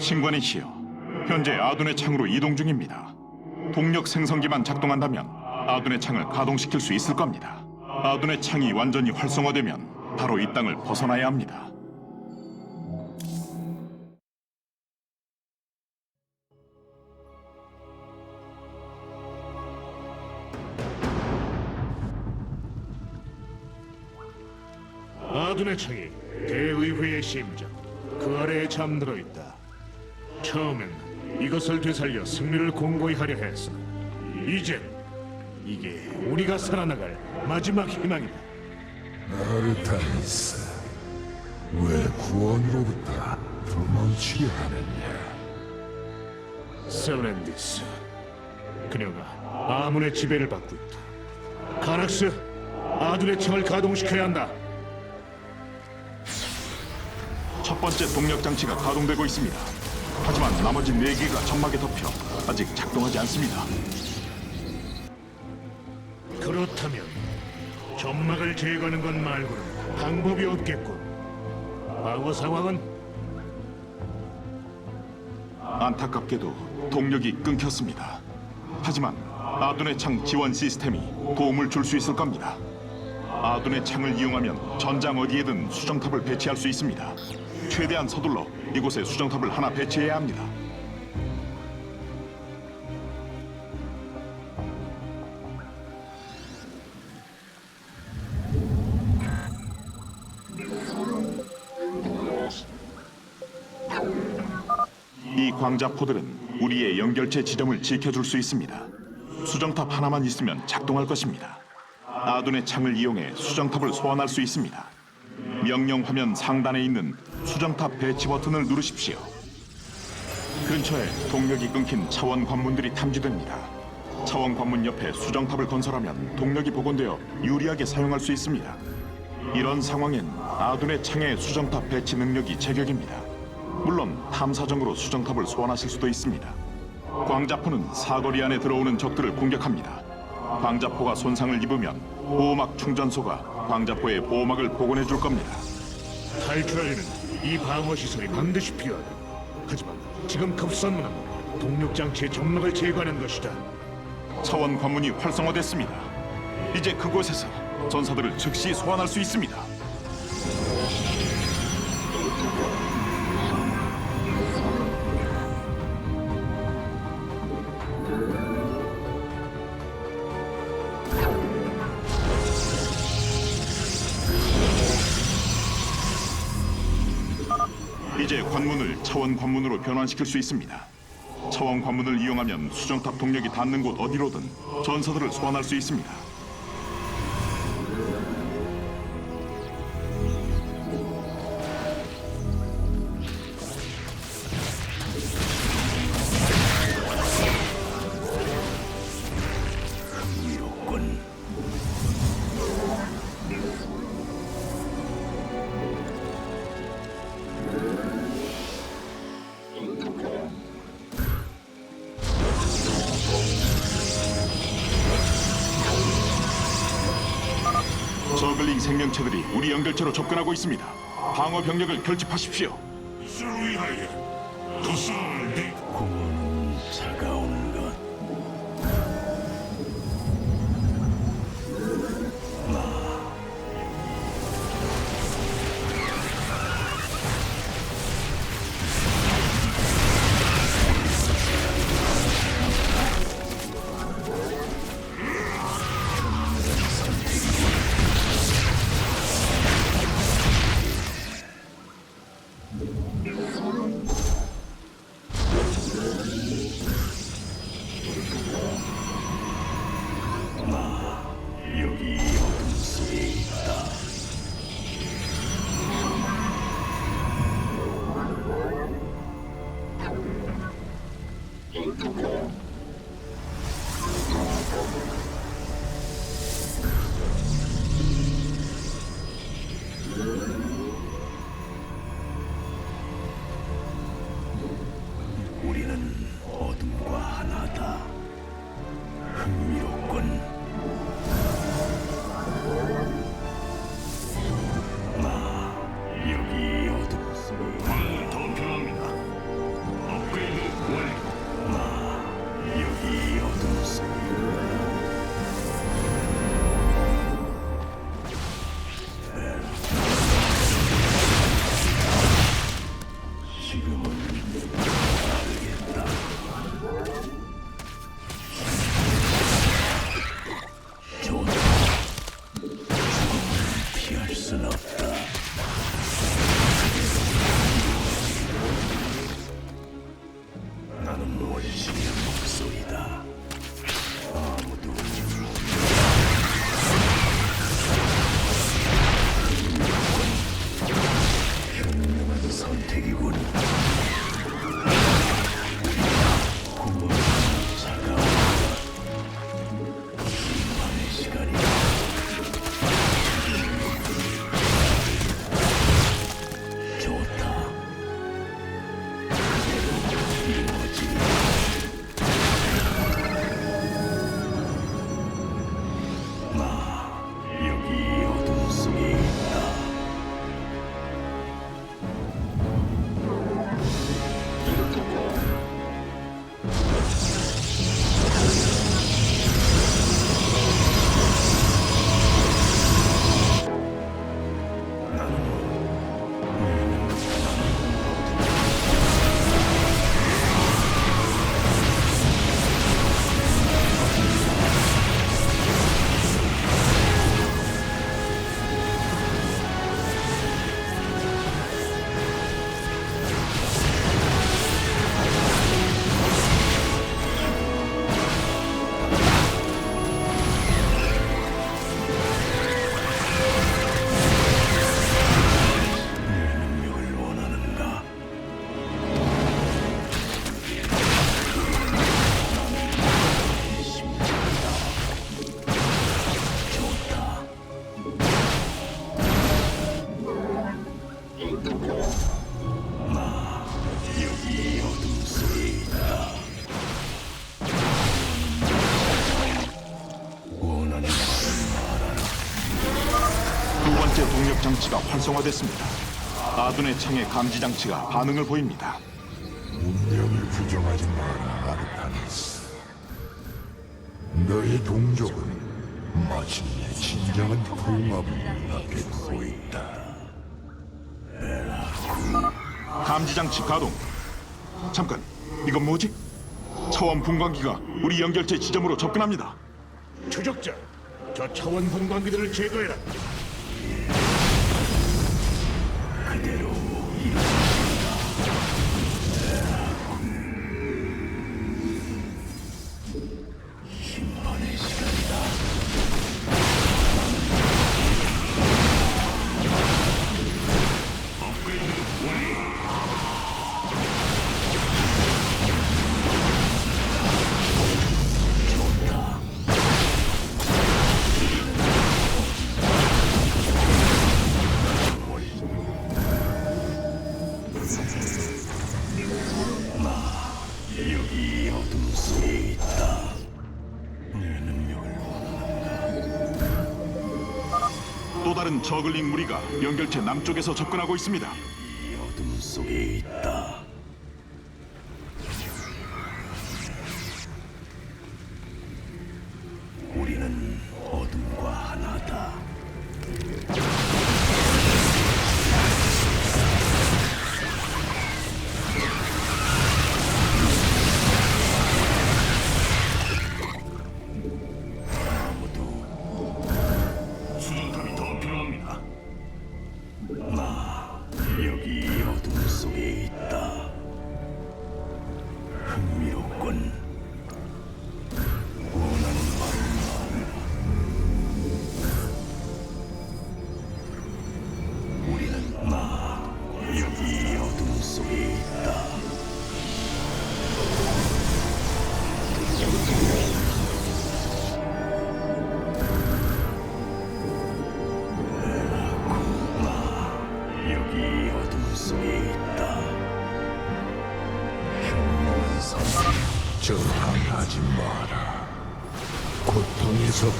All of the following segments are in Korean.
신관이시여, 현재 아둔의 창으로 이동 중입니다. 동력 생성기만 작동한다면 아둔의 창을 가동시킬 수 있을 겁니다. 아둔의 창이 완전히 활성화되면 바로 이 땅을 벗어나야 합니다. 아둔의 창이 대의회의 심장 그 아래에 잠들어 있다. 이것을 되살려 승리를 공고히 하려 했어. 이젠 이게 우리가 살아나갈 마지막 희망이다. 아르타니스, 왜 구원으로부터 도망치려 하느냐? 셀렌디스 그녀가 아문의 지배를 받고 있다. 카락스 아둔의 창을 가동시켜야 한다. 첫 번째 동력 장치가 가동되고 있습니다. 하지만 나머지 네 개가 점막에 덮여 아직 작동하지 않습니다. 그렇다면 점막을 제거하는 것 말고는 방법이 없겠군. 방어 상황은 안타깝게도 동력이 끊겼습니다. 하지만 아둔의 창 지원 시스템이 도움을 줄 수 있을 겁니다. 아둔의 창을 이용하면 전장 어디에든 수정탑을 배치할 수 있습니다. 최대한 서둘러 이곳에 수정탑을 하나 배치해야 합니다. 이 광자포들은 우리의 연결체 지점을 지켜줄 수 있습니다. 수정탑 하나만 있으면 작동할 것입니다. 아둔의 창을 이용해 수정탑을 소환할 수 있습니다. 명령 화면 상단에 있는 수정탑 배치 버튼을 누르십시오. 근처에 동력이 끊긴 차원 관문들이 탐지됩니다. 차원 관문 옆에 수정탑을 건설하면 동력이 복원되어 유리하게 사용할 수 있습니다. 이런 상황엔 아둔의 창의 수정탑 배치 능력이 제격입니다. 물론 탐사정으로 수정탑을 소환하실 수도 있습니다. 광자포는 사거리 안에 들어오는 적들을 공격합니다. 광자포가 손상을 입으면 보호막 충전소가 광자포의 보호막을 복원해 줄 겁니다. 탈출하려면 이 방어 시설이 반드시 필요하다. 하지만 지금 급선무는 동력 장치의 점막을 제거하는 것이다. 차원 관문이 활성화됐습니다. 이제 그곳에서 전사들을 즉시 소환할 수 있습니다. 차원 관문으로 변환시킬 수 있습니다. 차원 관문을 이용하면 수정탑 동력이 닿는 곳 어디로든 전사들을 소환할 수 있습니다. 생명체들이 우리 연결체로 접근하고 있습니다. 방어 병력을 결집하십시오. 활성화됐습니다. 아둔의 창의 감지 장치가 반응을 보입니다. 운명을 부정하지 마라, 아르타니스. 너의 동족은 마침내 진정한 통합을 눈앞에 두고 있다. 감지 장치 가동. 잠깐, 이건 뭐지? 차원 분광기가 우리 연결체 지점으로 접근합니다. 추적자, 저 차원 분광기들을 제거해라. 저글링 무리가 연결체 남쪽에서 접근하고 있습니다. 어둠 속에 있다. 우리는 어둠과 하나다.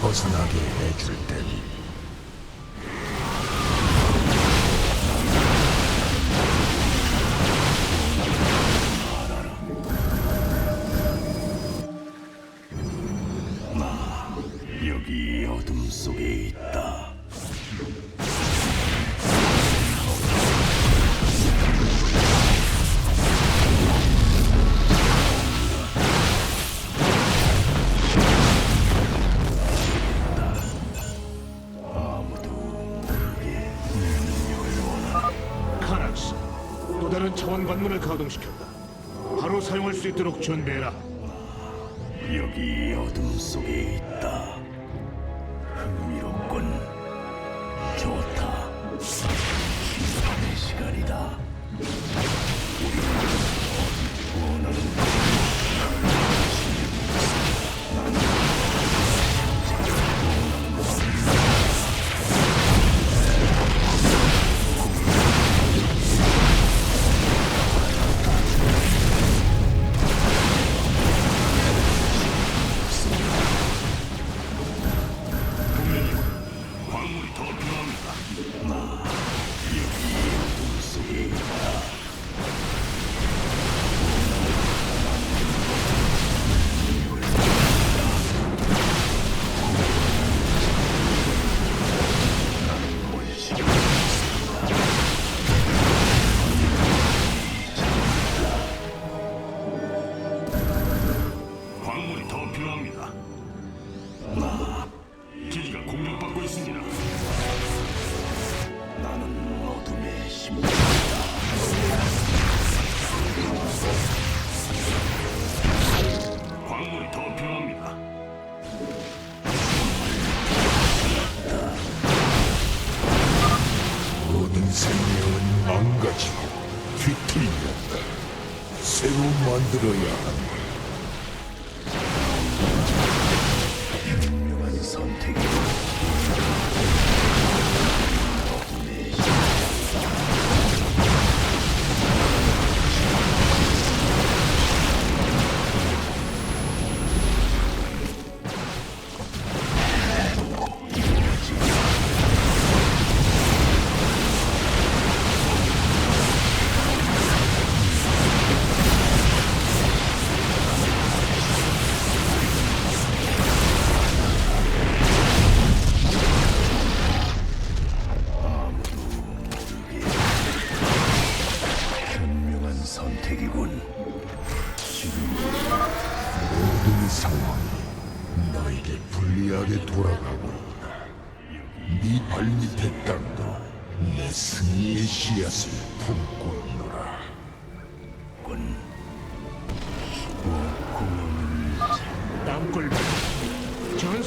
벗어나게 해줄 테니. 나 여기 어둠 속에 있다. 있도록 준비해라. 여기 어둠 속에 생명은 망가지고 뒤틀린다. 새로 만들어야 한다. 현명한 선택이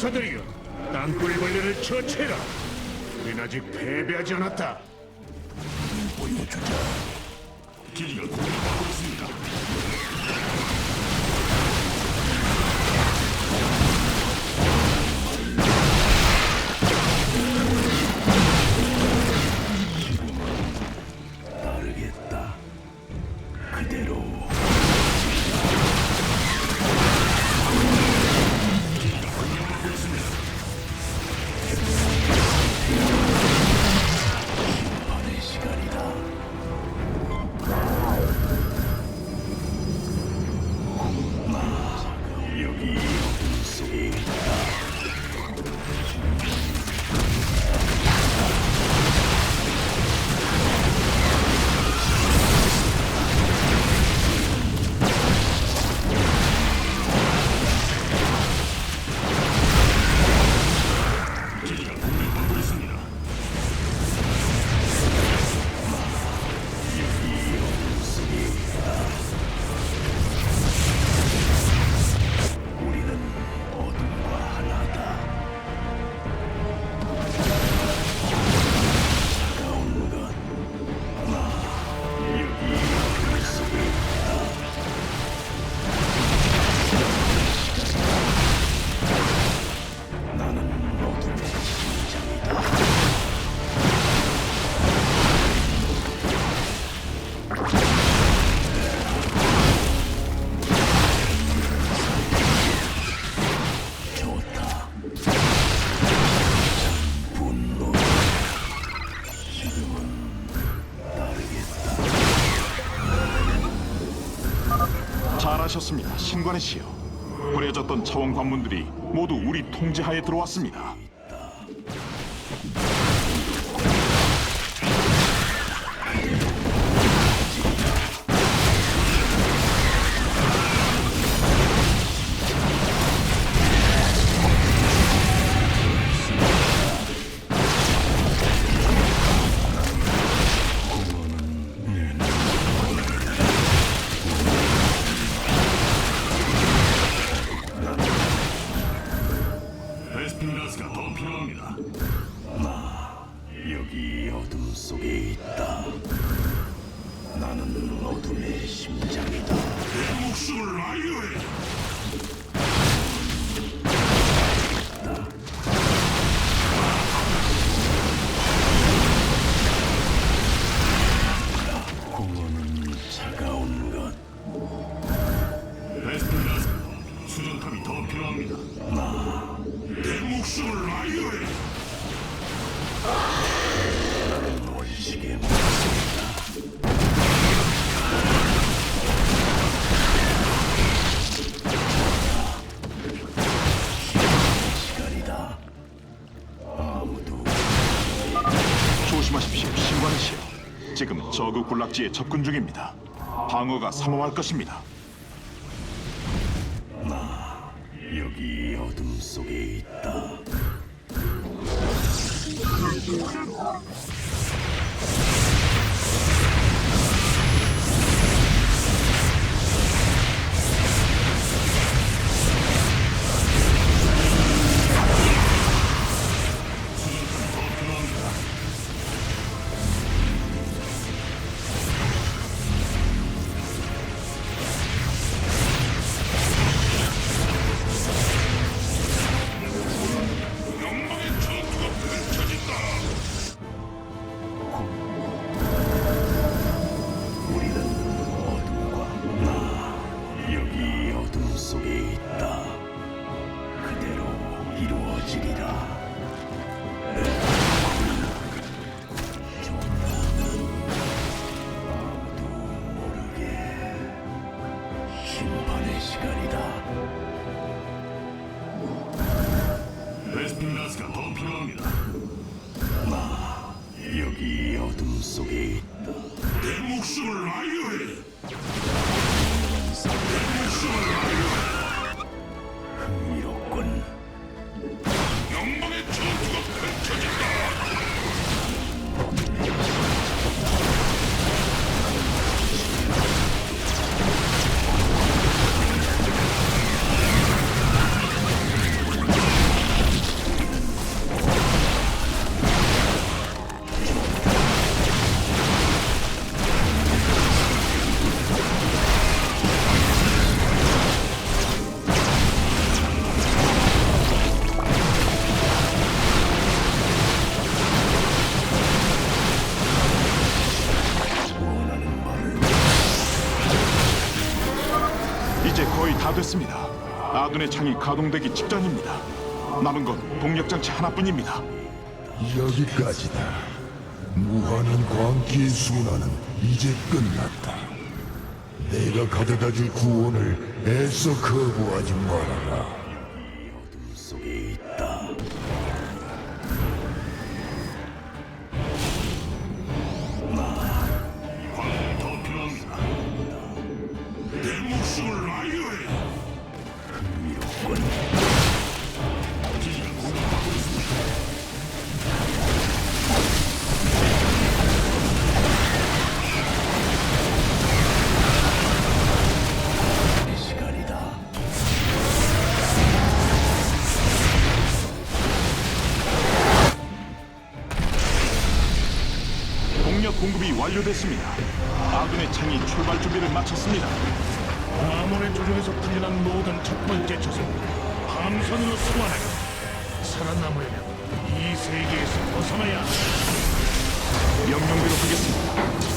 전사들이여 땅굴 벌레를 처치해라 우린 아직 패배하지 않았다 보여주자. 기지가 공격받고 있습니다. 하셨습니다, 신관의 시여. 버려졌던 차원 관문들이 모두 우리 통제하에 들어왔습니다. 나는 어둠의 심장이다. 목숨을 아유해 지금 저그 군락지에 접근 중입니다. 방어가 삼엄할 것입니다. 여기 어둠 속에 있다. 가스가 더 필요합니다. 여기 어둠 속에 있다. 내 목숨을 아유해 아둔의 창이 가동되기 직전입니다. 남은 건 동력 장치 하나뿐입니다. 여기까지다. 무한한 광기의 순환은 이제 끝났다. 내가 가져다줄 구원을 애써 거부하지 말아라. 완료됐습니다. 아둔의 창이 출발 준비를 마쳤습니다. 아몬의 조종에서 풀려난 모든 첫 번째 저승 함선으로 소환하여 살아남으려면 이 세계에서 벗어나야 한다. 명령대로 하겠습니다.